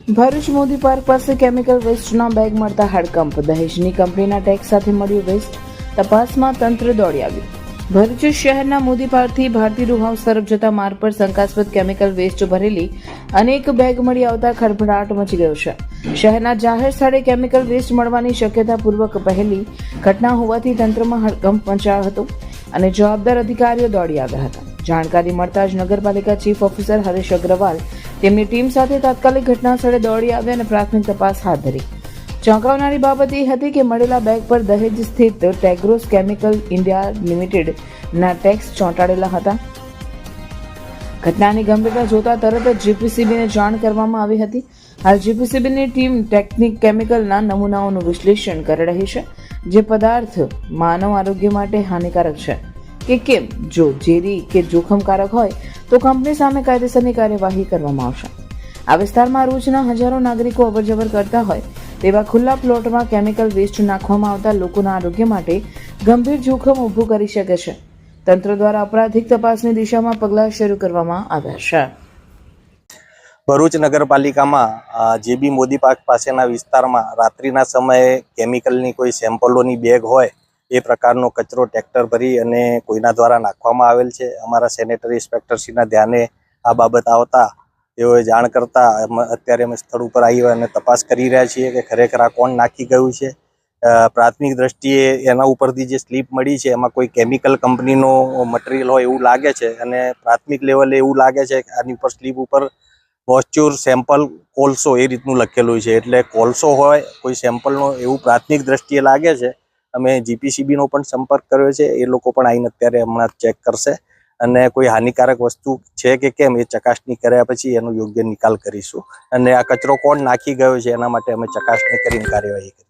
Bharuch Modi park પાસે chemical વેસ્ટના bag મળતા હડકંપ. દહેજની કંપનીના ટેક્સ સાથે મળ્યું વેસ્ટ. તપાસમાં તંત્ર દોડી આવ્યું. ભરૂચ શહેરના મોદી પાર્કથી ભારતી રૂ તરફ જતા માર્ગ પર શંકાસ્પદ કેમિકલ વેસ્ટ ભરેલી અનેક બેગ મળી આવતા ખળભળાટ મચી ગયો છે. શહેરના જાહેર સ્થળે કેમિકલ વેસ્ટ મળવાની શક્યતાપૂર્વક પહેલી ઘટના હોવાથી તંત્રમાં હડકંપ મચાયો હતો અને જવાબદાર અધિકારીઓ દોડી આવ્યા હતા. જાણકારી મળતા જ નગરપાલિકા ચીફ ઓફિસર હરેશ અગ્રવાલ તેમની ટીમ સાથે તાત્કાલિક ઘટના સ્થળે દોડી આવ્યા અને પ્રાથમિક તપાસ હાથ ધરી. ચોંકાવનારી બાબત એ હતી કે મળેલા બેગ પર દહેજ સ્થિત ટેગ્રોસ કેમિકલ ઇન્ડિયા લિમિટેડ ના ટેક્સ ચોંટાડેલા હતા. ઘટનાની ગંભીરતા જોતા તરત જ જીપીસીબીને જાણ કરવામાં આવી હતી. હાલ જીપીસીબીની ટીમ ટેકનિક કેમિકલના નમૂનાઓનું વિશ્લેષણ કરી રહી છે, જે પદાર્થ માનવ આરોગ્ય માટે હાનિકારક છે. કે કેમ જો ઝેરી કે જોખમકારક હોય, તો કંપની સામે કાયદેસરની કાર્યવાહી કરવામાં આવશે. આ વિસ્તારમાં રોજના હજારો નાગરિકો અવરજવર કરતા હોય, તેવા ખુલ્લા પ્લોટમાં કેમિકલ વેસ્ટ નાખવામાં આવતા લોકોના આરોગ્ય માટે ગંભીર જોખમ ઊભું કરી શકે છે. તંત્ર દ્વારા અપરાધિક તપાસની દિશામાં પગલાં શરૂ કરવામાં આવ્યા છે. ભરૂચ નગરપાલિકામાં જે બી મોદી પાર્ક પાસેના વિસ્તારમાં રાત્રિના સમયે કેમિકલની કોઈ સેમ્પલોની બેગ હોય એ પ્રકારનો કચરો ટ્રેક્ટર ભરી અને કોઈના દ્વારા નાખવામાં આવેલ છે. અમારા સેનેટરી ઇન્સ્પેક્ટરશ્રીના ધ્યાને આ બાબત આવતા તેઓએ જાણ કરતા અત્યારે અમે સ્થળ ઉપર આવી અને તપાસ કરી રહ્યા છીએ કે ખરેખર આ કોણ નાખી ગયું છે. પ્રાથમિક દ્રષ્ટિએ એના ઉપરથી જે સ્લીપ મળી છે એમાં કોઈ કેમિકલ કંપનીનો મટીરિયલ હોય એવું લાગે છે અને પ્રાથમિક લેવલે એવું લાગે છે કે આની ઉપર સ્લીપ ઉપર વોસ્ચ્યુર સેમ્પલ કોલસો એ રીતનું લખેલું છે. એટલે કોલસો હોય કોઈ સેમ્પલનો એવું પ્રાથમિક દ્રષ્ટિએ લાગે છે અમે જીપીસીબીનો પણ સંપર્ક કર્યો છે. એ લોકો પણ આવીને અત્યારે હમણાં ચેક કરશે. અને કોઈ હાનિકારક વસ્તુ છે કે કેમ એ ચકાસણી કર્યા પછી એનો યોગ્ય નિકાલ કરીશું. અને આ કચરો કોણ નાખી ગયો છે એના માટે અમે ચકાસણી કરીને કાર્યવાહી કરી